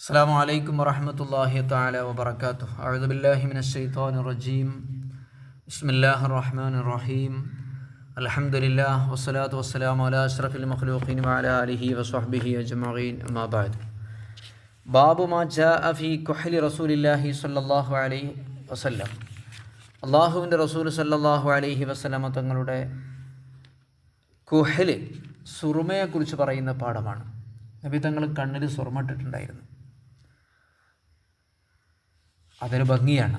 السلام عليكم ورحمة الله تعالى وبركاته أعوذ بالله من الشيطان الرجيم بسم الله الرحمن الرحيم الحمد لله والصلاة والسلام على أشرف المخلوقين وعلى آله وصحبه أجمعين أما بعد باب ما جاء في كحل رسول الله صلى الله عليه وسلم അള്ളാഹുവിൻ്റെ റസൂൽ സല്ലല്ലാഹു അലൈഹി വസല്ലമ തങ്ങളുടെ കുഹല് സുറുമയെക്കുറിച്ച് പറയുന്ന പാഠമാണ് നബി തങ്ങൾ കണ്ണിൽ സുറുമട്ടിട്ടുണ്ടായിരുന്നു അതൊരു ഭംഗിയാണ്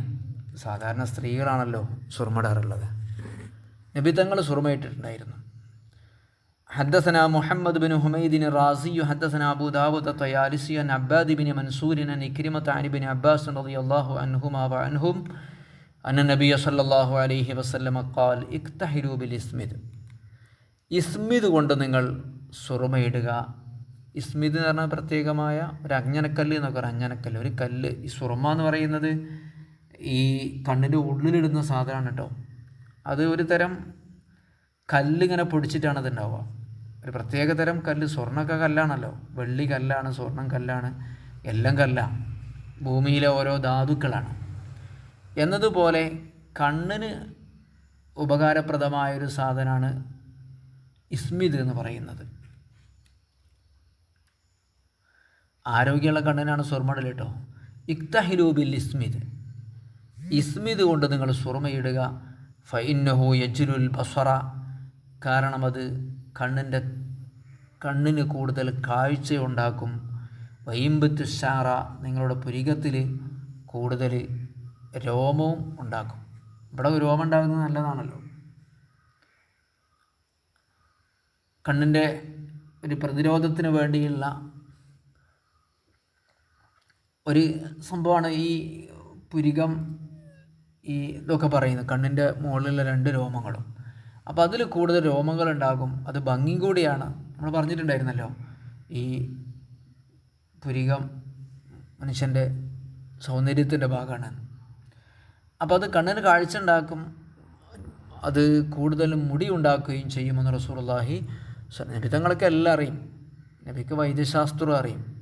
സാധാരണ സ്ത്രീകളാണല്ലോ സുറുമടാറുള്ളത് നബി തങ്ങൾ സുറുമയിട്ടിട്ടുണ്ടായിരുന്നു حدثنا محمد بن حميد الرازي حدثنا أبو داود الطيالسي عن عباد بن منصور عن إكرمة عن ابن عباس رضي الله عنهما وعنهم أن النبي صلى الله عليه وسلم قال اكتحلوا بالإسمد ഇസ്മിത് കൊണ്ട് നിങ്ങൾ സുറുമയിടുക ഇസ്മിത് എന്ന് പറഞ്ഞാൽ പ്രത്യേകമായ ഒരു അജ്ഞനക്കല്ല് എന്നൊക്കെ പറയാം. അജ്ഞനക്കല്ല് ഒരു കല്ല്. ഈ സുറമ എന്ന് പറയുന്നത് ഈ കണ്ണിന്റെ ഉള്ളിലിടുന്ന സാധനമാണ് കേട്ടോ. അത് ഒരു തരം കല്ലിങ്ങനെ പൊടിച്ചിട്ടാണ് അത് ഒരു പ്രത്യേക തരം കല്ല്. സ്വർണമൊക്കെ കല്ലാണല്ലോ. വെള്ളി കല്ലാണ് സ്വർണം കല്ലാണ് എല്ലാം കല്ലാണ് ഭൂമിയിലെ ഓരോ ധാതുക്കളാണ്. എന്നതുപോലെ കണ്ണിന് ഉപകാരപ്രദമായൊരു സാധനമാണ് ഇസ്മിത് എന്ന് പറയുന്നത്. ആരോഗ്യമുള്ള കണ്ണിനാണ് സ്വർമ്മടൽ കേട്ടോ ഇക്തഹിലൂബിൽ ഇസ്മിദ്. ഇസ്മിദ് കൊണ്ട് നിങ്ങൾ സ്വർമ്മയിടുക. ഫൈന്നഹു യജ്രുൽ ബസറ കാരണം അത് കണ്ണിന്റെ കണ്ണിന് കൂടുതൽ കാഴ്ചയുണ്ടാക്കും. വൈമ്പത്ത് ഷാറ നിങ്ങളുടെ പുരികത്തിൽ കൂടുതൽ രോമവും ഉണ്ടാക്കും. ഇവിടെ രോമം ഉണ്ടാകുന്നത് നല്ലതാണല്ലോ. കണ്ണിന്റെ ഒരു പ്രതിരോധത്തിന് വേണ്ടിയുള്ള ഒരു സംഭവമാണ് ഈ പുരികം ഈ ഇതൊക്കെ പറയുന്നത് കണ്ണിന്റെ മുകളിലുള്ള രണ്ട് രോമങ്ങളും. അപ്പോൾ അതിൽ കൂടുതൽ രോമങ്ങൾ ഉണ്ടാകും അത് ഭംഗി കൂടിയാണ്. നമ്മൾ പറഞ്ഞിട്ടുണ്ടായിരുന്നല്ലോ ഈ പുരികം മനുഷ്യന്റെ സൗന്ദര്യത്തിന്റെ ഭാഗമാണ്. അപ്പോൾ അത് കണ്ണിന് കാഴ്ച ഉണ്ടാക്കും അത് കൂടുതലും മുടി ഉണ്ടാക്കുകയും ചെയ്യുമെന്ന് റസൂർല്ലാഹി നബി തങ്ങളൊക്കെ എല്ലാം അറിയും. നബിക്ക് വൈദ്യശാസ്ത്രം അറിയും.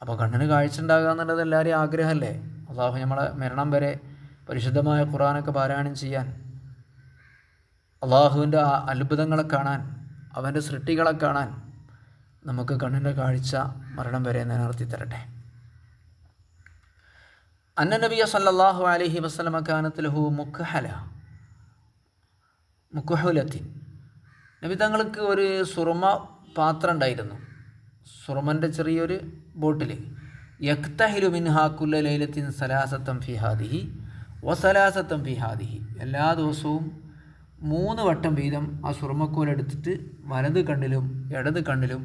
അപ്പോൾ കണ്ണിന് കാഴ്ച ഉണ്ടാകുക എന്നുള്ളത് എല്ലാവരെയും ആഗ്രഹമല്ലേ? അള്ളാഹു നമ്മളെ മരണം വരെ പരിശുദ്ധമായ ഖുറാനൊക്കെ പാരായണം ചെയ്യാൻ അള്ളാഹുവിന്റെ അത്ഭുതങ്ങളെ കാണാൻ അവന്റെ സൃഷ്ടികളെ കാണാൻ നമുക്ക് കണ്ണിന്റെ കാഴ്ച മരണം വരെ നിലനിർത്തി തരട്ടെ. അന്ന നബിയ സല്ലല്ലാഹു അലൈഹി വസല്ലമ കാനത്ത് ലഹു മുഖഹല മുക്കുഹുലത്തിൻ നബി തങ്ങൾക്ക് ഒരു സുറുമ പാത്രം ഉണ്ടായിരുന്നു. സുറുമന്റെ ചെറിയൊരു ബോട്ടിൽ യക്തഹിലു മിൻഹാക്കുല്ല ലൈലത്തിൻ സലാസത്തം ഫിഹാദിഹി വസലാസത്തം ഫിഹാദിഹി എല്ലാ ദിവസവും മൂന്ന് വട്ടം വീതം ആ സുറമക്കോലെടുത്തിട്ട് വലത് കണ്ണിലും ഇടത് കണ്ണിലും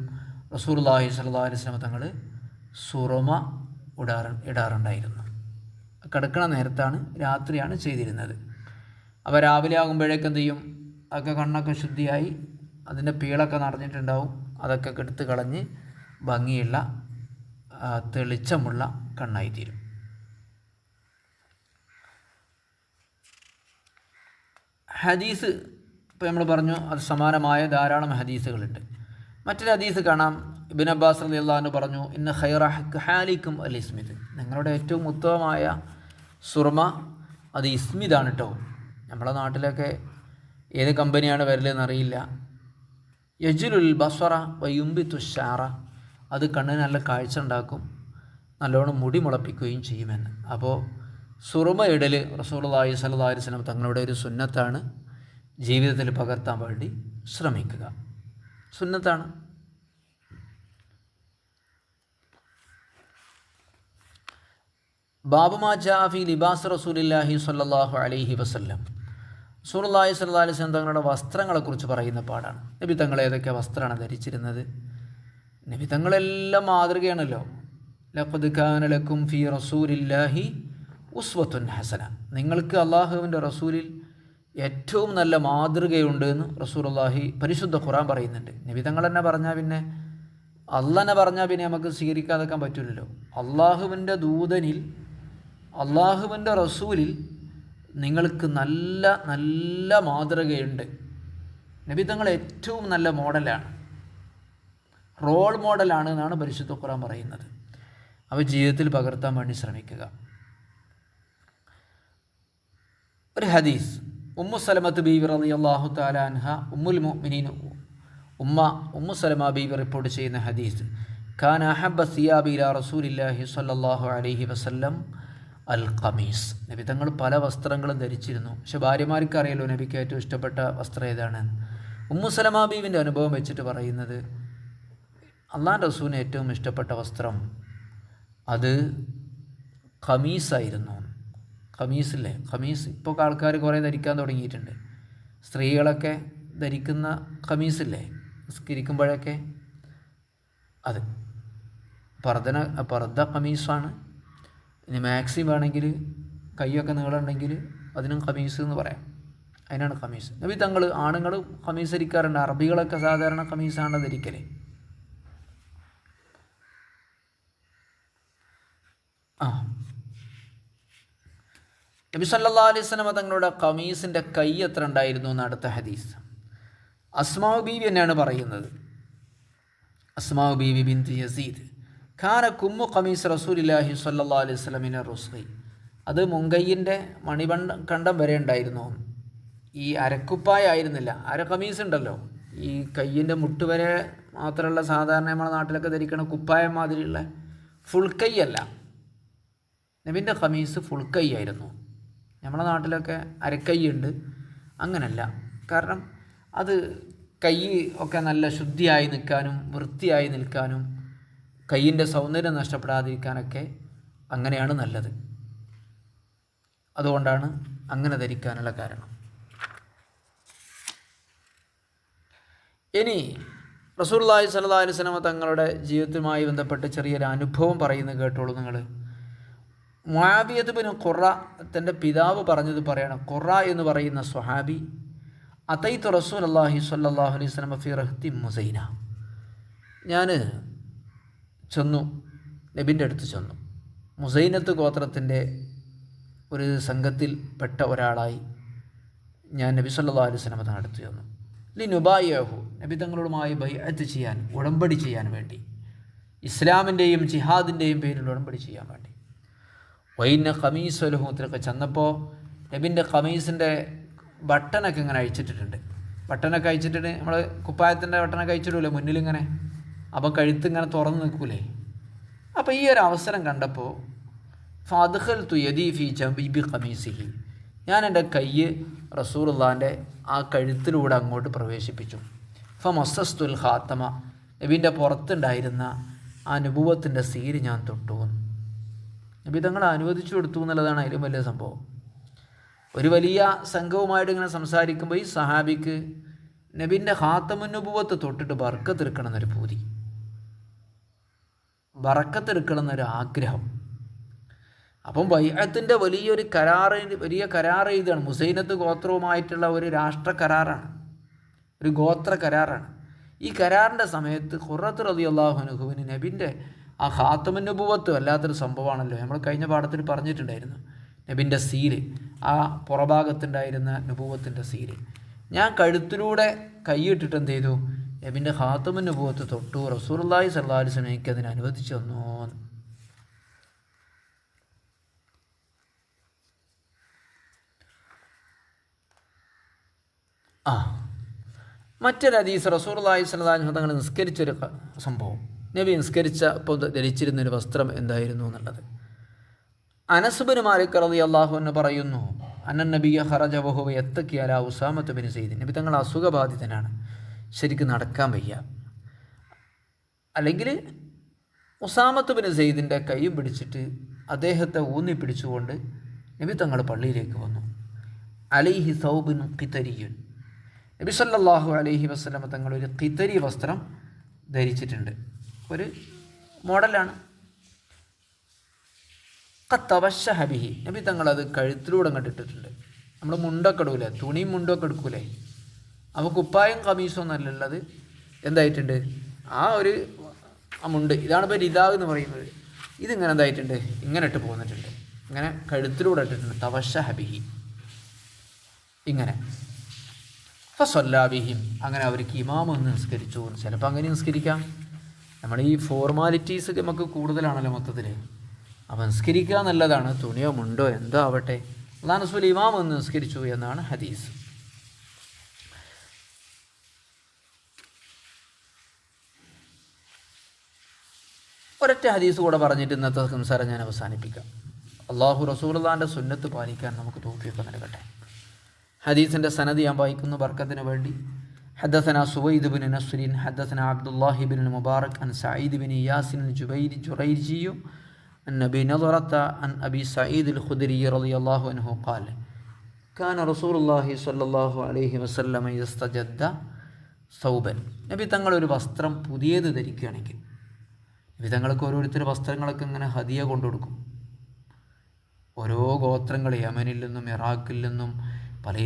റസൂർലാഹി സല്ലാ അലിസ്ലാമ തങ്ങൾ സുറമ ഇടാറ് ഇടാറുണ്ടായിരുന്നു. കിടക്കണ നേരത്താണ് രാത്രിയാണ് ചെയ്തിരുന്നത്. അപ്പോൾ രാവിലെ ആകുമ്പോഴേക്ക് എന്ത് ചെയ്യും? അതൊക്കെ കണ്ണൊക്കെ ശുദ്ധിയായി അതിന്റെ പീളൊക്കെ നടന്നിട്ടുണ്ടാവും അതൊക്കെ എടുത്ത് കളഞ്ഞ് ഭംഗിയുള്ള തെളിച്ചമുള്ള കണ്ണായിത്തീരും. ഹദീസ് ഇപ്പോൾ നമ്മൾ പറഞ്ഞു അത് സമാനമായ ധാരാളം ഹദീസുകളുണ്ട്. മറ്റൊരു ഹദീസ് കാണാം. ഇബിൻ അബ്ബാസ് അലി അള്ളഹാൻ പറഞ്ഞു ഇന്ന് ഖൈറ ഹാലിക്കും അൽ ഇസ്മിത് നിങ്ങളുടെ ഏറ്റവും ഉത്തമമായ സുർമ അത് ഇസ്മിതാണ് കേട്ടോ നമ്മളെ നാട്ടിലൊക്കെ ഏത് കമ്പനിയാണ് വരലെന്ന് അറിയില്ല യജുലുൽ ബസ്വറ വയുമ്പി തുഷാറ അത് കണ്ണിന് നല്ല കാഴ്ച ഉണ്ടാക്കും നല്ലോണം മുടി മുളപ്പിക്കുകയും ചെയ്യുമെന്ന് അപ്പോൾ സുറുമ ഇടൽ സ്വല്ലല്ലാഹി അലൈഹി വസല്ലം തങ്ങളുടെ ഒരു സുന്നത്താണ്. ജീവിതത്തിൽ പകർത്താൻ വേണ്ടി ശ്രമിക്കുക. സുന്നത്താണ്. ബാബുമാ ജാഫി ലിബാസ് റസൂലില്ലാഹി സ്വല്ലല്ലാഹു അലൈഹി വസല്ലം. റസൂലുള്ളാഹി സ്വല്ലല്ലാഹി അലൈഹി വസല്ലം തങ്ങളുടെ വസ്ത്രങ്ങളെക്കുറിച്ച് പറയുന്ന പാടാണ്. നബി തങ്ങൾ ഏതൊക്കെ വസ്ത്രമാണ് ധരിച്ചിരുന്നത്? നബി തങ്ങളെല്ലാം മാതൃകയാണല്ലോ. ലഖദ് കാന ലക്കും ഫി റസൂലില്ലാഹി ഉസ്വത്തുൻ ഹസന. നിങ്ങൾക്ക് അള്ളാഹുവിന്റെ റസൂലിൽ ഏറ്റവും നല്ല മാതൃകയുണ്ട് എന്ന് റസൂലുള്ളാഹി പരിശുദ്ധ ഖുറാൻ പറയുന്നുണ്ട്. നബി തങ്ങൾ തന്നെ പറഞ്ഞാൽ പിന്നെ അള്ളനെ പറഞ്ഞാൽ പിന്നെ നമുക്ക് സ്വീകരിക്കാതെക്കാൻ പറ്റില്ലല്ലോ അള്ളാഹുവിന്റെ ദൂതനിൽ അള്ളാഹുവിന്റെ റസൂലിൽ നിങ്ങൾക്ക് നല്ല നല്ല മാതൃകയുണ്ട്. നബിതങ്ങൾ ഏറ്റവും നല്ല മോഡലാണ്. റോൾ മോഡലാണ് എന്നാണ് പരിശുദ്ധ ഖുറാൻ പറയുന്നത്. അവ ജീവിതത്തിൽ പകർത്താൻ വേണ്ടി ശ്രമിക്കുക. ഒരു ഹദീസ്. ഉമ്മു സലമത്ത് ബീവർ അലി അള്ളാഹു താലാൻഹ ഉമ്മുൽ മുഅ്മിനീൻ ഉമ്മ ഉമ്മു സലമ ബീവർ റിപ്പോർട്ട് ചെയ്യുന്ന ഹദീസ്. ഖാൻ അഹബ്ബ സിയാബി ഇലാ റസൂലില്ലാഹി സ്വല്ലല്ലാഹു അലൈഹി വസല്ലം അൽ ഖമീസ്. നബി തങ്ങൾ പല വസ്ത്രങ്ങളും ധരിച്ചിരുന്നു. പക്ഷെ ഭാര്യമാർക്ക് അറിയാലോ നബിക്ക് ഏറ്റവും ഇഷ്ടപ്പെട്ട വസ്ത്രം ഏതാണ്? ഉമ്മു സലമ ബീവിന്റെ അനുഭവം വെച്ചിട്ട് പറയുന്നത് അള്ളാൻ റസൂലിന് ഏറ്റവും ഇഷ്ടപ്പെട്ട വസ്ത്രം അത് ഖമീസായിരുന്നു. ഖമീസില്ലേ? ഖമീസ്. ഇപ്പോൾ ആൾക്കാർ കുറേ ധരിക്കാൻ തുടങ്ങിയിട്ടുണ്ട്. സ്ത്രീകളൊക്കെ ധരിക്കുന്ന ഖമീസില്ലേ? നിസ്കരിക്കുമ്പോഴൊക്കെ അത്. പർദ്ദന പർദ്ദ ഖമീസാണ്. ഇനി മാക്സി വേണമെങ്കിൽ കൈയൊക്കെ നീളമുണ്ടെങ്കിൽ അതിനും ഖമീസ് എന്ന് പറയാം. അതിനാണ് ഖമീസ്. നബി തങ്ങൾ ആണുങ്ങൾ ഖമീസ് ധരിക്കാറുണ്ട്. അറബികളൊക്കെ സാധാരണ ഖമീസാണ് ധരിക്കൽ. നബി സല്ലാ അലൈഹി സ്വലമ തങ്ങളുടെ കമീസിന്റെ കൈ എത്ര ഉണ്ടായിരുന്നു എന്ന് അടുത്ത ഹദീസ്. അസ്മാവ് ബീവി എന്നാണ് പറയുന്നത്. അസ്മാവ് ബീവി ബിൻ യസീദ്. ഖാന കുമ്മു ഖമീസ് റസൂലില്ലാഹി സല്ലാ അലൈഹി സ്വലമിനെ റുസ്ഖി. അത് മുങ്കയ്യന്റെ മണിബണ്ട കണ്ടം വരെ ഉണ്ടായിരുന്നു. ഈ അരക്കുപ്പായ ആയിരുന്നില്ല. അര കമീസ് ഉണ്ടല്ലോ. ഈ കയ്യിന്റെ മുട്ട് വരെ മാത്രമുള്ള സാധാരണ നമ്മുടെ നാട്ടിലൊക്കെ ധരിക്കണ കുപ്പായം മാതിരിയുള്ള ഫുൾ കൈ അല്ല. നബിന്റെ ഖമീസ് ഫുൾ കൈ ആയിരുന്നു. നമ്മുടെ നാട്ടിലൊക്കെ അരക്കൈയുണ്ട് അങ്ങനല്ല. കാരണം അത് കൈ ഒക്കെ നല്ല ശുദ്ധിയായി നിൽക്കാനും വൃത്തിയായി നിൽക്കാനും കയ്യിന്റെ സൗന്ദര്യം നഷ്ടപ്പെടാതിരിക്കാനൊക്കെ അങ്ങനെയാണ് നല്ലത്. അതുകൊണ്ടാണ് അങ്ങനെ ധരിക്കാനുള്ള കാരണം. ഇനി റസൂർലാഹി സല്ലാ അലൈഹി സ്വലമ തങ്ങളുടെ ജീവിതവുമായി ബന്ധപ്പെട്ട് ചെറിയൊരു അനുഭവം പറയുന്നത് കേട്ടോളൂ നിങ്ങൾ. മുആബിയത്ത് ബിൻ ഖുറ തന്റെ പിതാവ് പറഞ്ഞത് പറയണം. ഖുറ എന്ന് പറയുന്ന സ്വഹാബി അതൈത്ത് റസൂൽ അള്ളാഹി സല്ലാഹു അലൈഹി സ്വലം ഫി റഹ്തി മുസൈന. ഞാൻ ചെന്നു നബിന്റെ അടുത്ത് ചെന്നു. മുസൈനത്ത് ഗോത്രത്തിന്റെ ഒരു സംഘത്തിൽ പെട്ട ഒരാളായി ഞാൻ നബി സല്ലാ അലൈഹി സ്വലമ അടുത്ത് ചെന്നു. ലി നുബായഹു നബി തങ്ങളുമായി ബൈഅത്ത് ചെയ്യാൻ ഉടമ്പടി ചെയ്യാൻ വേണ്ടി ഇസ്ലാമിന്റെയും ജിഹാദിന്റെയും പേരിൽ ഉടമ്പടി ചെയ്യാൻ വേണ്ടി. വൈന ഖമീസ് ഒലഹൂത്തിനൊക്കെ ചെന്നപ്പോൾ നബിന്റെ ഖമീസിന്റെ ബട്ടനൊക്കെ ഇങ്ങനെ അഴിച്ചിട്ടിട്ടുണ്ട്. ബട്ടനൊക്കെ അഴിച്ചിട്ടിട്ട് നമ്മൾ കുപ്പായത്തിന്റെ ബട്ടനൊക്കെ അഴിച്ചിടൂലേ മുന്നിലിങ്ങനെ അപ്പോൾ കഴുത്ത് ഇങ്ങനെ തുറന്ന് നിൽക്കൂലേ? അപ്പോൾ ഈ ഒരു അവസരം കണ്ടപ്പോൾ ഫാദുഖൽ തുയദി ഫി ജബീബി ഖമീസിഹി. ഞാൻ എന്റെ കയ്യ് റസൂറുല്ലാന്റെ ആ കഴുത്തിലൂടെ അങ്ങോട്ട് പ്രവേശിപ്പിച്ചു. ഫ മൊസസ്തുൽ ഖാത്തമ. നബീന്റെ പുറത്തുണ്ടായിരുന്ന ആ അനുഭവത്തിന്റെ സീര് ഞാൻ തൊട്ടു നബി തങ്ങൾ അനുവദിച്ചു കൊടുത്തു എന്നുള്ളതാണ് അതിലും വലിയ സംഭവം. ഒരു വലിയ സംഘവുമായിട്ട് ഇങ്ങനെ സംസാരിക്കുമ്പോൾ ഈ സഹാബിക്ക് നബിന്റെ ഹാത്തമുന്നുപൂവത്ത് തൊട്ടിട്ട് ബർക്കത്തെടുക്കണം എന്നൊരു പൂതി. ബറക്കത്തെടുക്കണം എന്നൊരു ആഗ്രഹം. അപ്പം ബൈഅത്തിന്റെ വലിയൊരു കരാറ് വലിയ കരാർ എഴുതാണ് മുസൈനത്ത് ഗോത്രവുമായിട്ടുള്ള ഒരു രാഷ്ട്ര കരാറാണ്. ഒരു ഗോത്ര കരാറാണ്. ഈ കരാറിന്റെ സമയത്ത് ഖുറത്ത് റതി അള്ളാഹുനുഹുവിന് നബിന്റെ ആ ഖാത്തമുന്നുപൂവത്ത് വല്ലാത്തൊരു സംഭവമാണല്ലോ. നമ്മൾ കഴിഞ്ഞ പാഠത്തിൽ പറഞ്ഞിട്ടുണ്ടായിരുന്നു. നബിന്റെ സീൽ ആ പുറഭാഗത്തുണ്ടായിരുന്ന നുപൂവത്തിന്റെ സീൽ. ഞാൻ കഴുത്തിലൂടെ കൈയിട്ടിട്ട് എന്ത് ചെയ്തു? നബിന്റെ നുബുവത്ത് തൊട്ടു. റസൂർലായി എനിക്ക് അതിനെ അനുവദിച്ചു തന്നു ആ മറ്റൊരു ഹദീസ് റസൂർല്ലാഹി സ്വലാഹു തങ്ങൾ നിസ്കരിച്ചൊരു സംഭവം. നബി നിസ്കരിച്ച ധരിച്ചിരുന്ന ധരിച്ചിരുന്നൊരു വസ്ത്രം എന്തായിരുന്നു എന്നുള്ളത്? അനസുബിന് മാലിക് റതി അള്ളാഹു എന്ന് പറയുന്നു അന്നൻ നബിയ ഹറജ ബഹുവ എത്തക്കിയാല ബിൻ സെയ്ദ് നബി തങ്ങൾ അസുഖബാധിതനാണ് ശരിക്കും നടക്കാൻ വയ്യ. അല്ലെങ്കിൽ ഉസാമത്ത് ബിൻ സെയ്ദിന്റെ കൈയും പിടിച്ചിട്ട് അദ്ദേഹത്തെ ഊന്നി പിടിച്ചുകൊണ്ട് നബി തങ്ങൾ പള്ളിയിലേക്ക് വന്നു. അലൈഹി സൗബിൻ ഖിത്തരിയുൻ നബി സല്ലാഹു അലൈഹി വസ്ലമ തങ്ങൾ ഒരു ഖിത്തരി വസ്ത്രം ധരിച്ചിട്ടുണ്ട്. ഒരു മോഡലാണ്. കത്തവശ ഹബിഹി നബി തങ്ങൾ അത് കഴുത്തിലൂടെ കണ്ടിട്ടിട്ടുണ്ട് നമ്മൾ മുണ്ടൊക്കെ എടുക്കൂലേ? തുണിയും മുണ്ടൊക്കെ എടുക്കൂലേ? അപ്പോൾ കുപ്പായും കമീസും ഒന്നല്ല ഉള്ളത്. എന്തായിട്ടുണ്ട്? ആ ഒരു ആ മുണ്ട്. ഇതാണ് ഇപ്പോൾ രിതാവ് എന്ന് പറയുന്നത്. ഇതിങ്ങനെ എന്തായിട്ടുണ്ട്? ഇങ്ങനെ ഇട്ട് പോന്നിട്ടുണ്ട്. ഇങ്ങനെ കഴുത്തിലൂടെ ഇട്ടിട്ടുണ്ട്. തവശ ഹബിഹി ഇങ്ങനെ. ഫസൊല്ലാബിഹിം അങ്ങനെ അവർക്ക് ഇമാമൊന്ന് നിസ്കരിച്ചു. ചിലപ്പോൾ അങ്ങനെ നിസ്കരിക്കാം. നമ്മൾ ഈ ഫോർമാലിറ്റീസ് നമുക്ക് കൂടുതലാണല്ലോ മൊത്തത്തിൽ അപ്പം നിസ്കരിക്കുക നല്ലതാണ്. തുണിയോ മുണ്ടോ എന്തോ ആവട്ടെ. അള്ളാഹ് റസൂൽ ഇമാം എന്ന് നിസ്കരിച്ചു എന്നാണ് ഹദീസ്. ഒരൊറ്റ ഹദീസ് കൂടെ പറഞ്ഞിട്ട് ഇന്നത്തെ സംസാരം ഞാൻ അവസാനിപ്പിക്കാം. അള്ളാഹു റസൂർദാന്റെ സുന്നത്ത് പാലിക്കാൻ നമുക്ക് തോഫിയൊക്കെ നൽകട്ടെ. ഹദീസിന്റെ സനദ് ഞാൻ വായിക്കുന്നു ബർക്കത്തിന് വേണ്ടി. حدثنا سويد بن نصر حدثنا عبد الله بن المبارك عن سعيد بن ياس الجبير جريجي عن أبي نظرة عن أبي سعيد الخدري رضي الله عنه قال كان رسول الله صلى الله عليه وسلم يستجد സൗബൻ നബി തങ്ങളൊരു വസ്ത്രം പുതിയത് ധരിക്കുകയാണെങ്കിൽ നബി തങ്ങൾക്ക് ഓരോരുത്തർ വസ്ത്രങ്ങളൊക്കെ ഇങ്ങനെ ഹദിയ കൊണ്ടുകൊടുക്കും ഓരോ ഗോത്രങ്ങൾ യമനിൽ നിന്നും ഇറാഖിൽ നിന്നും പല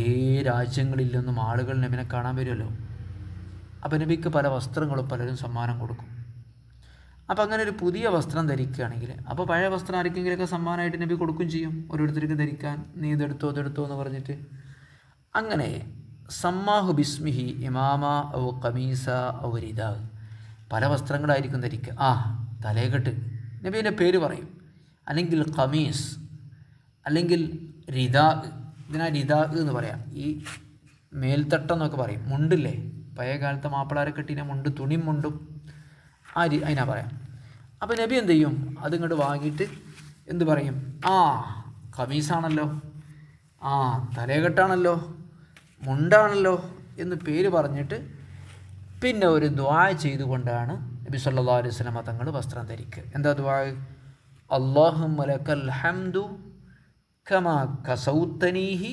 രാജ്യങ്ങളിൽ നിന്നും ആളുകൾ നബിനെ കാണാൻ വരുമല്ലോ അപ്പം നബിക്ക് പല വസ്ത്രങ്ങളും പലരും സമ്മാനം കൊടുക്കും. അപ്പം അങ്ങനെ ഒരു പുതിയ വസ്ത്രം ധരിക്കുകയാണെങ്കിൽ അപ്പോൾ പഴയ വസ്ത്രം ആർക്കെങ്കിലുമൊക്കെ സമ്മാനമായിട്ട് നബി കൊടുക്കുകയും ചെയ്യും. ഓരോരുത്തർക്ക് ധരിക്കാൻ നീ ഇതെടുത്തോ ഇതെടുത്തോ എന്ന് പറഞ്ഞിട്ട്. അങ്ങനെ സമ്മാഹു ബിസ്മിഹി ഇമാമ ഔ കമീസ ഔ റിദാ. പല വസ്ത്രങ്ങളായിരിക്കും ധരിക്കുക. ആ തലേകെട്ട് നബീന്റെ പേര് പറയും. അല്ലെങ്കിൽ കമീസ് അല്ലെങ്കിൽ റിതാ ഇതിനാ റിദാ എന്ന് പറയാം. ഈ മേൽത്തട്ടം എന്നൊക്കെ പറയും. മുണ്ടില്ലേ? പഴയ കാലത്തെ മാപ്പിളാരെ കെട്ടിനെ മുണ്ട് തുണി മുണ്ടും ആ രി അതിനാ പറയാം. അപ്പോൾ നബി എന്ത് ചെയ്യും? അതിങ്ങോട്ട് വാങ്ങിയിട്ട് എന്ത് പറയും? ആ കമീസാണല്ലോ. ആ തലകെട്ടാണല്ലോ മുണ്ടാണല്ലോ എന്ന് പേര് പറഞ്ഞിട്ട് പിന്നെ ഒരു ദ്വാ ചെയ്തുകൊണ്ടാണ് നബി സല്ലാ അലൈഹി സ്വലമ തങ്ങൾ വസ്ത്രം ധരിക്കുക. എന്താ ദ്വാ അള്ളാഹു ഹംദു കമാ കസൗത്തനീഹി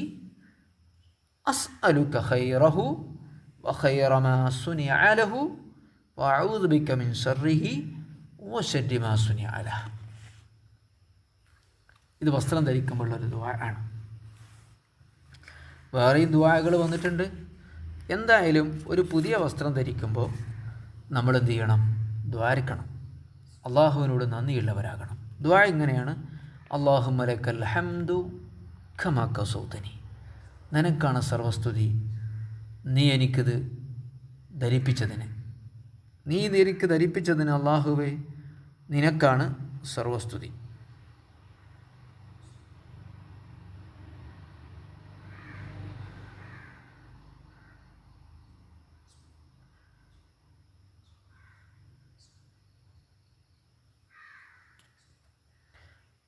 അസ്അലുക ഖൈറഹു വഖൈറ ما صنع له وأعوذ بك من شره وشر ما صنع له. ഇത് വസ്ത്രം ധരിക്കുമ്പോഴുള്ളൊരു ദ്വാ ആണ്. വേറെയും ദ്വാകൾ വന്നിട്ടുണ്ട്. എന്തായാലും ഒരു പുതിയ വസ്ത്രം ധരിക്കുമ്പോൾ നമ്മൾ എന്ത് ചെയ്യണം? ദ്വാരിക്കണം അള്ളാഹുവിനോട് നന്ദിയുള്ളവരാകണം. ദ്വാ ഇങ്ങനെയാണ് അള്ളാഹു മലക്കൽ ഹംദു ഖമാക്ക സൗതനി നിനക്കാണ് സർവസ്തുതി നീ എനിക്കത് ധരിപ്പിച്ചതിന്. നീ എനിക്ക് ധരിപ്പിച്ചതിന് അള്ളാഹുവേ നിനക്കാണ് സർവസ്തുതി.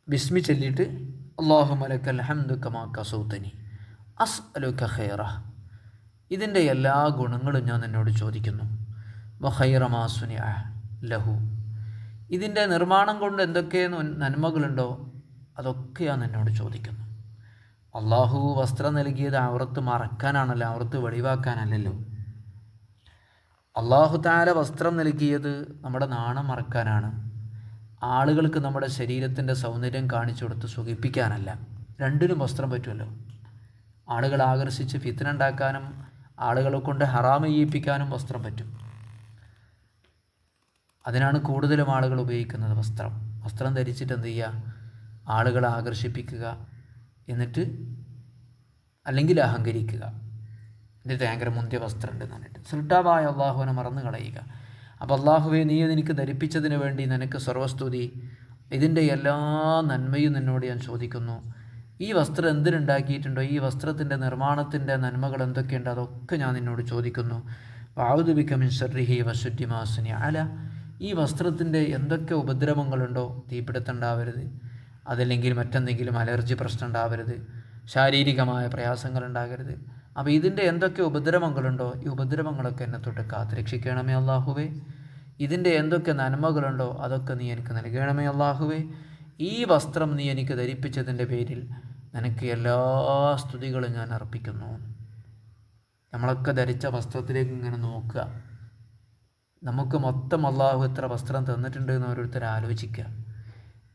ബിസ്മി ചൊല്ലിയിട്ട് അള്ളാഹു മലക്കൽ ഹംദു കമാ കസൗത്തനി അസ് അലുക ഖൈറ ഇതിന്റെ എല്ലാ ഗുണങ്ങളും ഞാൻ നിന്നോട് ചോദിക്കുന്നു. വഖൈറമാസുനി ലഹു. ഇതിന്റെ നിർമ്മാണം കൊണ്ട് എന്തൊക്കെ നന്മകളുണ്ടോ? അതൊക്കെ ഞാൻ നിന്നോട് ചോദിക്കുന്നു. അള്ളാഹു വസ്ത്രം നൽകിയത് ആവറത്ത് മറക്കാനാണല്ലോ ആവറത്ത് വെളിവാക്കാനല്ലല്ലോ. അള്ളാഹു താല വസ്ത്രം നൽകിയത് നമ്മുടെ നാണം മറക്കാനാണ്. ആളുകൾക്ക് നമ്മുടെ ശരീരത്തിന്റെ സൗന്ദര്യം കാണിച്ചു കൊടുത്ത് സുഖിപ്പിക്കാനല്ല. രണ്ടിനും വസ്ത്രം പറ്റുമല്ലോ. ആളുകൾ ആകർഷിച്ച് ഫിത്തന ഉണ്ടാക്കാനും ആളുകളെ കൊണ്ട് ഹറാമ് ചെയ്യിപ്പിക്കാനും വസ്ത്രം പറ്റും. അതിനാണ് കൂടുതലും ആളുകൾ ഉപയോഗിക്കുന്നത് വസ്ത്രം. വസ്ത്രം ധരിച്ചിട്ട് എന്ത് ചെയ്യുക? ആളുകളെ ആകർഷിപ്പിക്കുക. എന്നിട്ട് അല്ലെങ്കിൽ അഹങ്കരിക്കുക. എന്റെ ഭയങ്കര മുന്തിയ വസ്ത്രം ഉണ്ട് എന്നിട്ട് സുൽട്ടാബായ അള്ളാഹുവിനെ മറന്നു കളയുക. അപ്പോൾ അള്ളാഹുവെ നീ എനിക്ക് ധരിപ്പിച്ചതിന് വേണ്ടി നിനക്ക് സർവസ്തുതി ഇതിന്റെ എല്ലാ നന്മയും നിന്നോട് ഞാൻ ചോദിക്കുന്നു. ഈ വസ്ത്രം എന്തിനുണ്ടാക്കിയിട്ടുണ്ടോ? ഈ വസ്ത്രത്തിന്റെ നിർമ്മാണത്തിന്റെ നന്മകൾ എന്തൊക്കെയുണ്ട്? അതൊക്കെ ഞാൻ നിന്നോട് ചോദിക്കുന്നു. വാവുദുബിക്കമിൻ ഷർറിഹി വശുദ്ധിമാസുനി അല ഈ വസ്ത്രത്തിന്റെ എന്തൊക്കെ ഉപദ്രവങ്ങളുണ്ടോ? തീപിടുത്തുണ്ടാവരുത് അതല്ലെങ്കിൽ മറ്റെന്തെങ്കിലും അലർജി പ്രശ്നം ഉണ്ടാവരുത് ശാരീരികമായ പ്രയാസങ്ങൾ ഉണ്ടാകരുത് അപ്പോൾ ഇതിന്റെ എന്തൊക്കെ ഉപദ്രവങ്ങളുണ്ടോ? ഈ ഉപദ്രവങ്ങളൊക്കെ എന്നെ തൊട്ട് കാത്തുരക്ഷിക്കണമേ അള്ളാഹുവേ ഇതിന്റെ എന്തൊക്കെ നന്മകളുണ്ടോ? അതൊക്കെ നീ എനിക്ക് നൽകണമേ അള്ളാഹുവേ ഈ വസ്ത്രം നീ എനിക്ക് ധരിപ്പിച്ചതിന്റെ പേരിൽ നിനക്ക് എല്ലാ സ്തുതികളും ഞാൻ അർപ്പിക്കുന്നു. നമ്മളൊക്കെ ധരിച്ച വസ്ത്രത്തിലേക്ക് ഇങ്ങനെ നോക്കുക. നമുക്ക് മൊത്തം അള്ളാഹു എത്ര വസ്ത്രം തന്നിട്ടുണ്ട് എന്ന് ഓരോരുത്തർ ആലോചിക്കുക.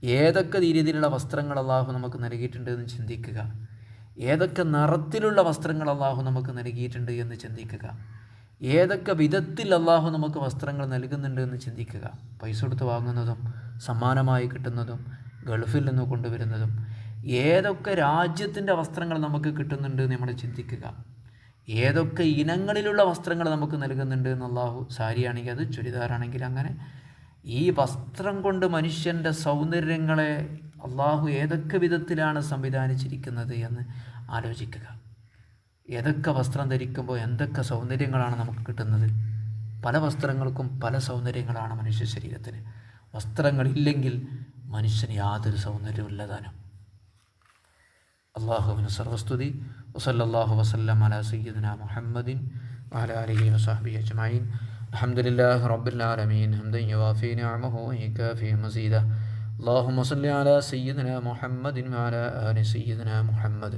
ഏതൊക്കെ രീതിയിലുള്ള വസ്ത്രങ്ങൾ അള്ളാഹു നമുക്ക് നൽകിയിട്ടുണ്ട് എന്ന് ചിന്തിക്കുക. ഏതൊക്കെ നിറത്തിലുള്ള വസ്ത്രങ്ങൾ അള്ളാഹു നമുക്ക് നൽകിയിട്ടുണ്ട് എന്ന് ചിന്തിക്കുക. ഏതൊക്കെ വിധത്തിൽ അള്ളാഹു നമുക്ക് വസ്ത്രങ്ങൾ നൽകുന്നുണ്ട് എന്ന് ചിന്തിക്കുക. പൈസ കൊടുത്ത് വാങ്ങുന്നതും സമ്മാനമായി കിട്ടുന്നതും ഗൾഫിൽ നിന്ന് കൊണ്ടുവരുന്നതും ഏതൊക്കെ രാജ്യത്തിന്റെ വസ്ത്രങ്ങൾ നമുക്ക് കിട്ടുന്നുണ്ട് നമ്മൾ ചിന്തിക്കുക. ഏതൊക്കെ ഇനങ്ങളിലുള്ള വസ്ത്രങ്ങൾ നമുക്ക് നൽകുന്നുണ്ട് എന്ന് സാരിയാണെങ്കിൽ അത് ചുരിദാറാണെങ്കിൽ അങ്ങനെ. ഈ വസ്ത്രം കൊണ്ട് മനുഷ്യന്റെ സൗന്ദര്യങ്ങളെ അള്ളാഹു ഏതൊക്കെ വിധത്തിലാണ് സംവിധാനിച്ചിരിക്കുന്നത് എന്ന് ആലോചിക്കുക. ഏതൊക്കെ വസ്ത്രം ധരിക്കുമ്പോൾ എന്തൊക്കെ സൗന്ദര്യങ്ങളാണ് നമുക്ക് കിട്ടുന്നത്? പല വസ്ത്രങ്ങൾക്കും പല സൗന്ദര്യങ്ങളാണ് മനുഷ്യ ശരീരത്തിന്. വസ്ത്രങ്ങളില്ലെങ്കിൽ മനുഷ്യന് യാതൊരു സൗന്ദര്യമില്ലതാനും അള്ളാഹുവിന് സർവസ്തുതി വസല്ലാഹു വസല്ലം അല സയ്യിദിന മുഹമ്മദിൻ വഅല ആലിഹി വസഹബി അജ്മഈൻ അൽഹംദുലില്ലാഹി റബ്ബിൽ ആലമീൻ ഹംദൻ യുവാഫി നിഅമഹു വയകാഫി മസീദ اللهم صل على سيدنا محمد وعلى آل سيدنا മുഹമ്മദ്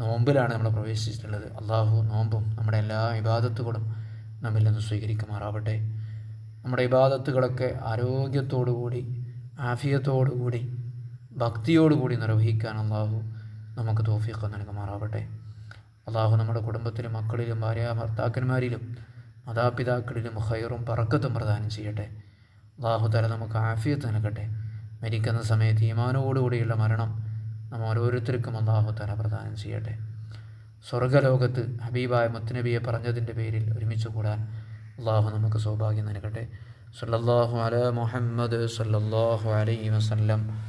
നോമ്പിലാണ് നമ്മൾ പ്രവേശിച്ചിട്ടുള്ളത് അള്ളാഹു നോമ്പും നമ്മുടെ എല്ലാ ഇബാദത്തുകളും നമ്മിൽ നിന്ന് സ്വീകരിക്കുമാറാവട്ടെ നമ്മുടെ ഇബാദത്തുകളൊക്കെ ആരോഗ്യത്തോടുകൂടി ആഫിയത്തോടുകൂടി ഭക്തിയോടുകൂടി നിർവഹിക്കാൻ അള്ളാഹു നമുക്ക് തോഫിയൊക്കെ നൽകുമാറാവട്ടെ. അള്ളാഹു നമ്മുടെ കുടുംബത്തിലും മക്കളിലും ഭാര്യ ഭർത്താക്കന്മാരിലും മാതാപിതാക്കളിലും ഹൈറും പറക്കത്തും പ്രദാനം ചെയ്യട്ടെ. അള്ളാഹു തല നമുക്ക് ആഫിയത്ത് നൽകട്ടെ. മരിക്കുന്ന സമയത്ത് ഈമാനോടുകൂടിയുള്ള മരണം നാം ഓരോരുത്തർക്കും അള്ളാഹു തല പ്രദാനം ചെയ്യട്ടെ. സ്വർഗലോകത്ത് ഹബീബായ മുത്തനബിയെ പറഞ്ഞതിന്റെ പേരിൽ ഒരുമിച്ച് കൂടാൻ അള്ളാഹു നമുക്ക് സൗഭാഗ്യം നൽകട്ടെ. സല്ലല്ലാഹു അല മുഹമ്മദ് സല്ലല്ലാഹു അലൈ വസല്ലം.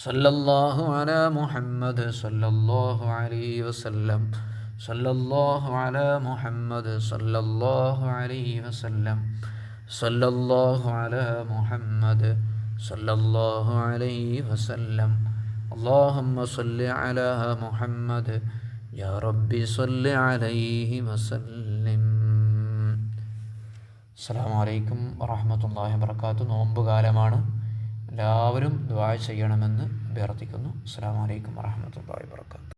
സല്ലല്ലാഹു അല മുഹമ്മദ് സല്ലല്ലാഹു അലൈഹി വസല്ലം സല്ലല്ലാഹു അല മുഹമ്മദ് സല്ലല്ലാഹു അലൈഹി വസല്ലം സല്ലല്ലാഹു അല മുഹമ്മദ് സല്ലല്ലാഹു അലൈഹി വസല്ലം اللهم صل على محمد يا ربي صل عليه وسلم അസ്സാം വലൈക്കും വറഹമത്തല്ലാഹി വർക്കാത്തു നോമ്പ് കാലമാണ് എല്ലാവരും ദുആ ചെയ്യണമെന്ന് അഭ്യർത്ഥിക്കുന്നു. അസ്സാം വലൈക്കും വാഹമത്തല്ലാ വർക്കാത്തു